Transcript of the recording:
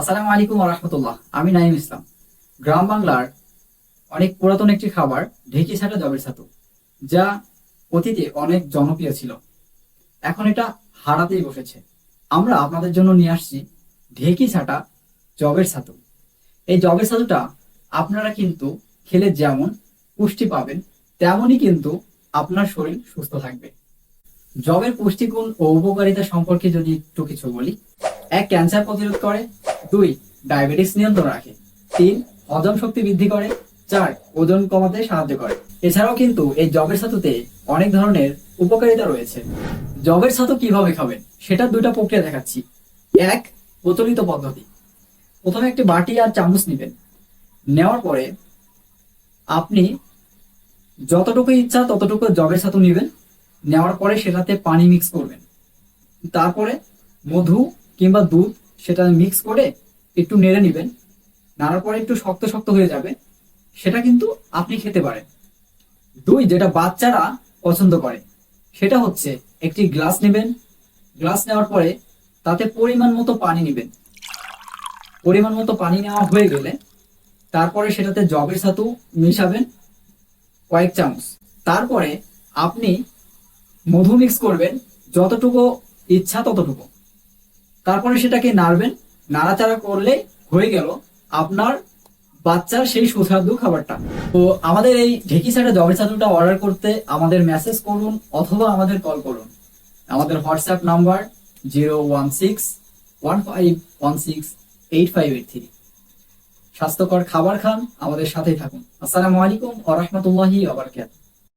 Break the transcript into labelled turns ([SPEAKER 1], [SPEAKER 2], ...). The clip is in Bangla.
[SPEAKER 1] আসসালামু আলাইকুম রহমতুল্লাহ। আমি নাইম ইসলাম। গ্রাম বাংলার অনেক পুরাতন একটি খাবার, ঢেকি ছাটা জবের ছাতু, যা অতীতে অনেক জনপ্রিয় ছিল। এখন এটা হারাতেই বসেছে। আমরা আপনাদের জন্য নিয়ে আসছি ঢেকি ছাটা জবের ছাতু। এই জবের ছাতুটা আপনারা কিন্তু খেলে যেমন পুষ্টি পাবেন, তেমনই কিন্তু আপনার শরীর সুস্থ থাকবে। জবের পুষ্টিগুণ ও উপকারিতা সম্পর্কে যদি একটু কিছু বলি, এক ক্যান্সার প্রতিরোধ করে দুই, ডায়াবেটিস নিয়ন্ত্রণ রাখে। তিন, হজম শক্তি বৃদ্ধি করে। চার, ওজন কমাতে সাহায্য করে। এছাড়াও কিন্তু এই জবের ছাতুতে অনেক ধরনের উপকারিতা রয়েছে। জবের ছাতু কীভাবে খাবেন? সেটা দুইটা প্রক্রিয়া দেখাচ্ছি। এক, প্রচলিত পদ্ধতি। প্রথমে একটি বাটি আর চামচ নেবেন। নেওয়ার পরে আপনি যতটুকু ইচ্ছা ততটুকু জবের ছাতু নেবেন। নেওয়ার পরে সেটাতে পানি মিক্স করবেন। তারপরে মধু কিংবা দুধ সেটা মিক্স করে একটু নেড়ে নেবেন। নাড়ার পরে একটু শক্ত শক্ত হয়ে যাবে। সেটা কিন্তু আপনি খেতে পারেন। দুই যেটা বাচ্চারা পছন্দ করে, সেটা হচ্ছে একটি গ্লাস নেবেন। গ্লাস নেওয়ার পরে তাতে পরিমাণ মতো পানি নেবেন। পরিমাণ মতো পানি নেওয়া হয়ে গেলে তারপরে সেটাতে জবের ছাতু মিশাবেন কয়েক চামচ। তারপরে আপনি মধু মিক্স করবেন, যতটুকু ইচ্ছা ততটুকু। তারপরে সেটাকে নাড়বেন। নাড়াচাড়া করলে হয়ে গেল আপনার বাচ্চার সেই সুস্বাদু খাবারটা। তো আমাদের এই ঢেকি সাইডে জবের ছাতুটা অর্ডার করতে আমাদের মেসেজ করুন অথবা আমাদের কল করুন। আমাদের WhatsApp number zero one six one five one six eight five eight three স্বাস্থ্যকর খাবার খান, আমাদের সাথেই থাকুন। আসসালামু আলাইকুম আ রহমতুল্লাহি আবরকাত